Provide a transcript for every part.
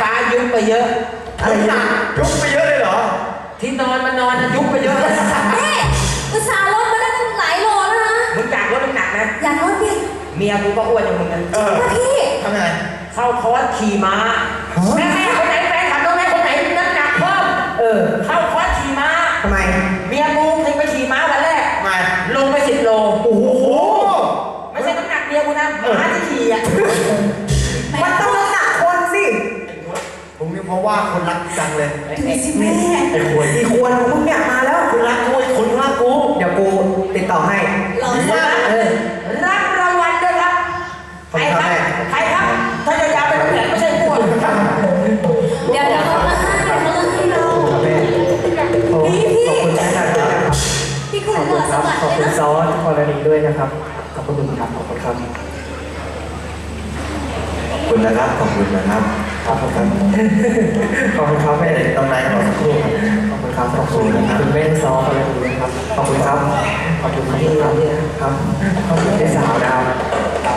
ฟ้ายุบไปเยอะอะไรนะยุบไปเยอะเลยเหรอ ที่นอนมันนอนนะยุบไปเยอะแม่อุตส่าห์ลดมาได้ตั้งหลายโลแล้วนะมึงอยากลดน้ำหนักนะ อยากลดดิเมียกูก็อ้วนอย่างมึงนะเออว่าพี่ ทำไง เข้าคอร์สขี่ม้าแม่แม่คนไหนแฟนขับน้องแม่คนไหนน้ำหนักเพิ่ม เออ เข้าคอร์สขี่ม้า ทำไม เมียกูถึงไปขี่ม้าวันแรก มา ลงไปสิบโล โอ้โห โอ้โห ไม่ใช่น้ำหนักเมียกูนะม้าที่ขี่อะ มันต้องน้ำหนักคนสิ ผมนี่เพราะว่า คนรักจังเลยดูสิแม่ไอ้ควยอีกควรของมึงเนี่ยมาแล้ว คนรักกูไอ้คนรักกูเดี๋ยวกูติดต่อให้รอว่าสักเออรับรางวัลด้วยครับขอบใครคุณคครัรับบแม่ใครครับถ้ายาวๆเป็นแผลไม่ใช่พวกเดี๋ยวเดี๋ยวเขามาให้เดี๋ยวเขามาให้เราแม่โอ้ขอบคุณแม่นะครับพี่คุณขอบเหคุลืณอคสรับวัสดิ์ขอบเลยคุณนะซอสกรณีด้วยนะครับขอบคุณครับขอบคุณครับขอบคุณนะครับขอบคุณนะครับ ครับขอบคุณครับขอบคุณครับแม่ได้ต้องนายรองสักครู่ขอบคุณครับขอบคุณครับคุณแม่ซอสกรณีนะครับขอบคุณครับขอบคุณที่ครับครับขอบคุณพี่สาวดาว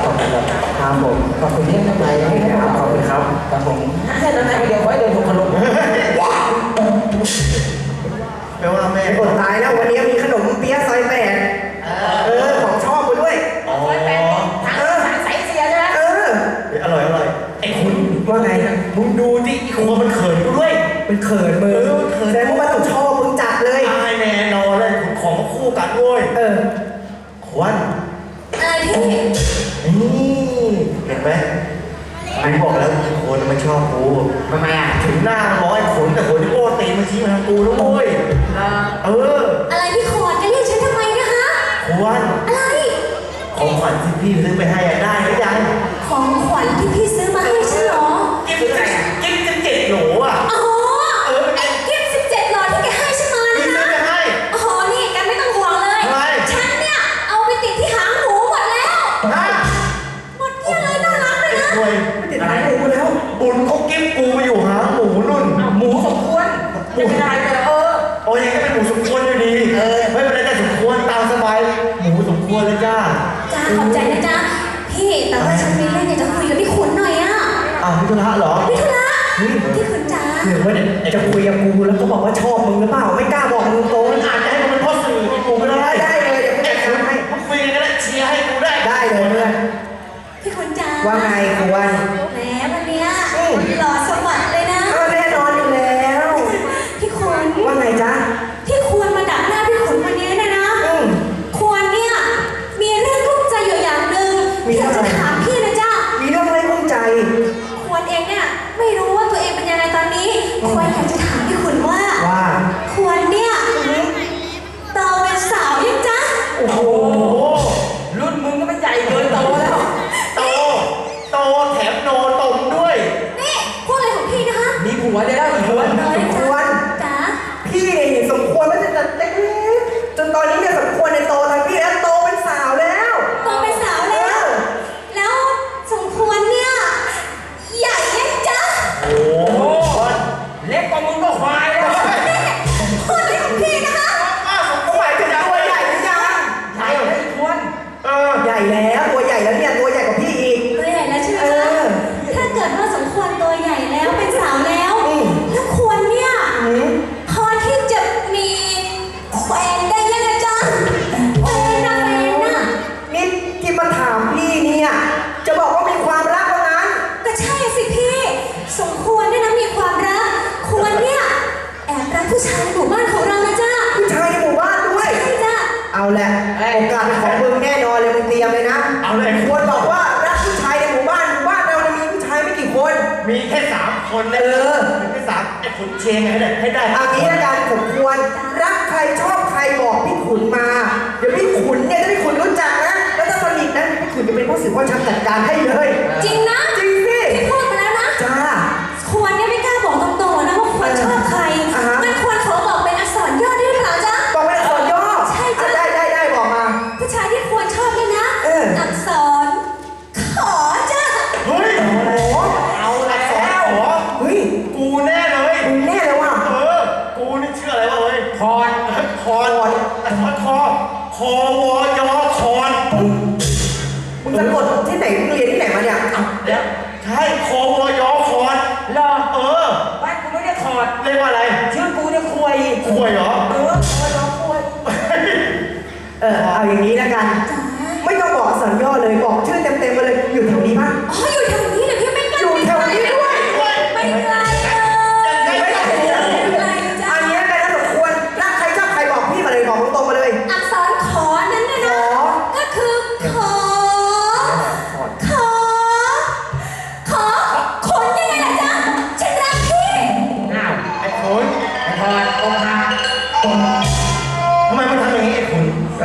ขอบคุณครับครับผมขอบคุณที่ทำไมครับขอบคุณครับครับผมแค่นั้นเดียวไว้เดินถูกขลุ่มแปลว่าแม่ไอ้คนตายแล้ววันนี้มีขนมเปี๊ยะซอยแปดเออ ของชอบกูด้วย อ๋อ ร้อยแปดทางทางสายเสียใช่ไหม เออ อร่อยอร่อยไอ้คุณ ว่าไง มึงดูดิไอ้ครัวมันเขินกูด้วย มัน เขินมือเออมันเขิน แสดงว่ามันต้องชอบมึงจัดเลย ตายแน่นอนเลยคุณของมาคู่กันเว้ยเออควันอะไรพี่นี่เห็นไหมไอ้บอกแล้วคนมันชอบกูทำไมอะถึงหน้ามันร้อยขนแต่ขนที่โอ้ตีมันชี้มาทางกูแล้วเว้ยเอออะไรพี่ขอดจะเรียกฉันทำไมนะคะควรอะไร ของขวัญที่พี่ซื้อไปให้อะได้หรือยังของขวัญที่ ธุระเหรอพี่ธุระพี่ขุนจ๋าหรือว่าจะคุยกับกูแล้วก็บอกว่าชอบมึงหรือเปล่า ไม่กล้าบอกมึงตรงมันอาจจะให้มันเป็นพ่อสื่อให้กูก็ได้ได้เลยเดี๋ยวกูไอ้จัดคุการณให้มาคุยกันก็ได้เชียร์ให้กูได้ ได้เลยเพื่อนพี่ขุนจ๋าว่าไงควร มีแค่สามคนนะเออ มีแค่สามไอ้ขุนเชียงไงให้ได้ให้ได้เอางี้ละกันสมควร รักใครชอบใครบอกพี่ขุนมา เดี๋ยวพี่ขุนเนี่ยถ้าพี่ขุนรู้จักนะ แล้วถ้าสนิทนะพี่ขุนจะเป็นผู้สืบพ่อชักจัดการให้เลย จริงนะจริงสิพี่พูดมาแล้วนะ จ้า ควรเนี่ย เออเอาอย่างนี้แล้วกันจ๋าไม่ต้องบอกสัญย่อเลยบอกชื่อเต็มๆมาเลยอยู่แถวนี้ปะอ๋ออยู่แถว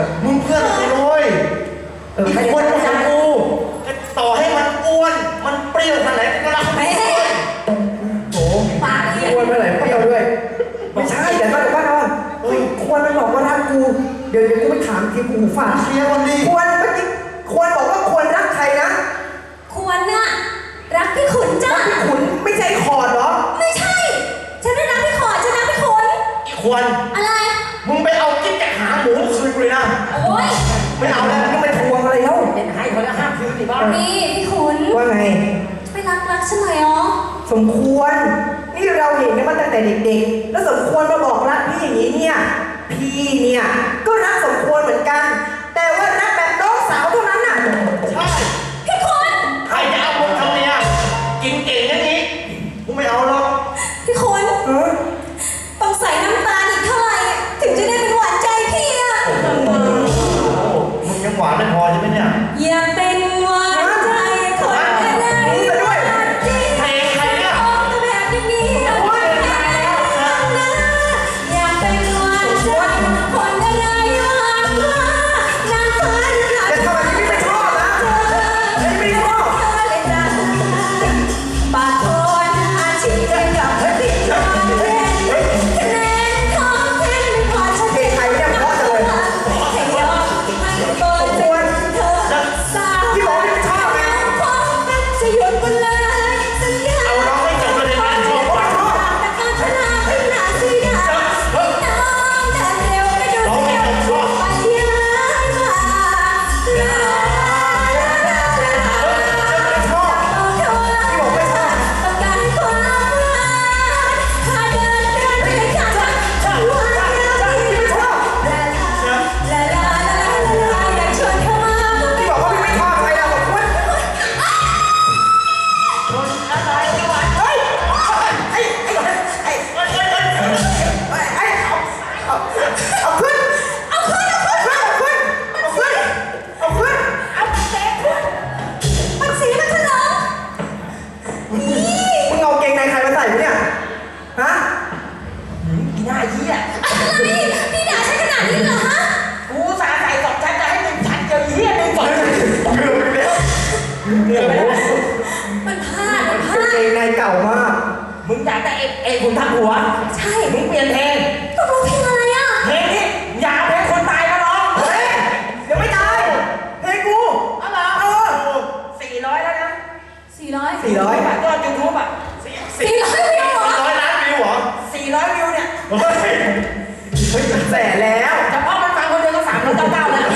คุณมึงเพื่อนกูเลยเอออีกไม่คนได้มันกูต่อให้มันอ้วน มันเปรี้ยวขนาดไหนกูก็รักมันเฮ้ยโอ้ปากเรียควรเมื่อไหร่เปรี้ยวด้วยไม่ใช่เดี๋ยวก็เดี๋ยวก็นอนเฮ้ยควรมันบอกว่ารักกู เดี๋ยวเดี๋ยวกูไปถามทีกูหูฝาดเคลียร์มันดีควรเมื่อกี้ควรบอกว่าควรรักใครนะควรน่ะรักพี่ขุนจ้ะพี่ขุนไม่ใช่คอร์ดเหรอ ไม่ใช่ ฉันไม่รักพี่ขอฉันรักพี่ขุนอีกควรอะไร มึงไปเอากิ๊บจากหางหมูคืนกูเลยนะ โอ้ยไม่เอาแล้วก็ไม่ทวงอะไรแล้วเล่นให้คนละห้าคืนดิบ้างนี่พี่ขุนว่าไง ไม่รักรักฉันหน่อยอ๋อสมควร นี่เราเห็นกันมาตั้งแต่เด็กๆ แล้วสมควรมาบอกรักพี่อย่างนี้เนี่ย พี่เนี่ย ก็รักสมควรเหมือนกันาเกดงในเก่ามาก มึงอยากได้เอกเอกคุณทักหัว ใช่ มึงเปลี่ยนเพลงตกลงเพลงอะไรอะ เพลงนี้อย่าเอาเพลงคนตายมาร้องเฮ้ยเดี๋ยวไม่ตายเพลงกูเอาเหรอเออสี่ร้อยแล้วนะสี่ร้อยสี่ร้อยยอดยูทูบอะสี่ร้อยวิวเหรอร้อยล้านวิวเหรอสี่ร้อยวิวเนี่ยเฮ้ยเฮ้ยแสนแล้วเฉพาะมันฟังคนเดียวก็สามร้อยเก้าเก้าแล้ว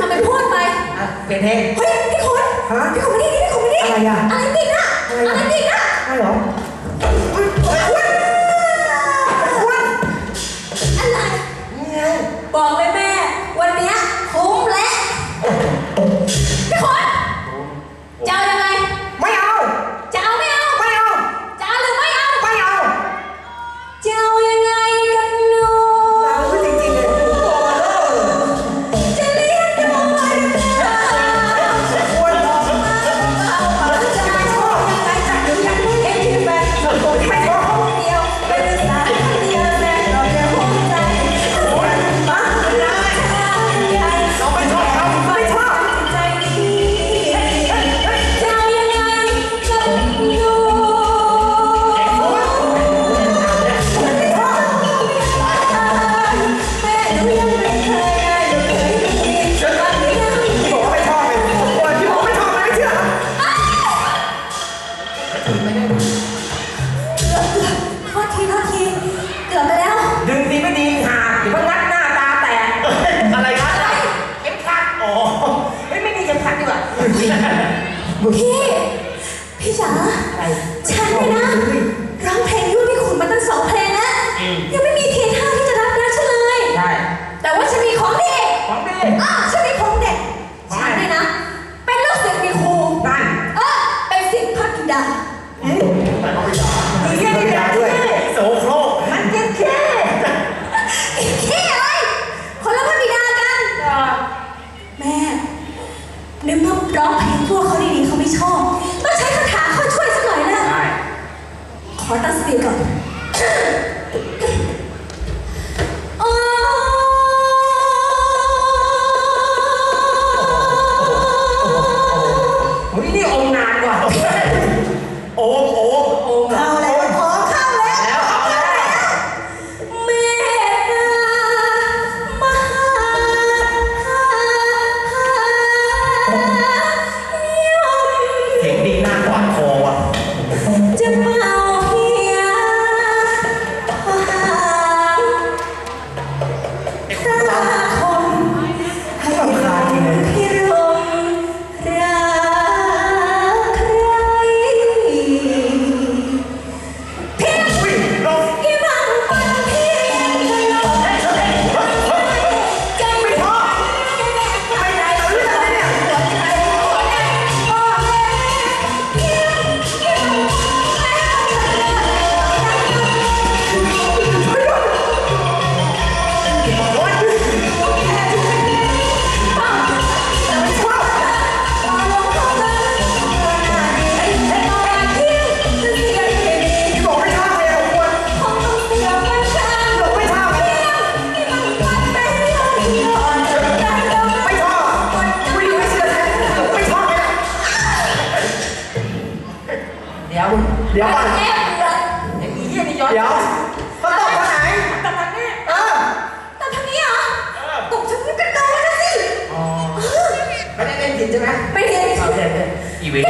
ทำไมพูดไปอะเปลี่ยนเพลงเฮ้ยพี่คุณฮะพี่คุณมานี่พี่คุณมานี่ อะไรอะ อะไรติดอะอะไรอะไรอะติดอะใช่เหรอเฮ้ยเฮ้ยคุณคุณอะไรบอกเลยแม่ วันเนี้ยคุ้มแล้วพี่คุณจะเอายังไง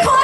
what?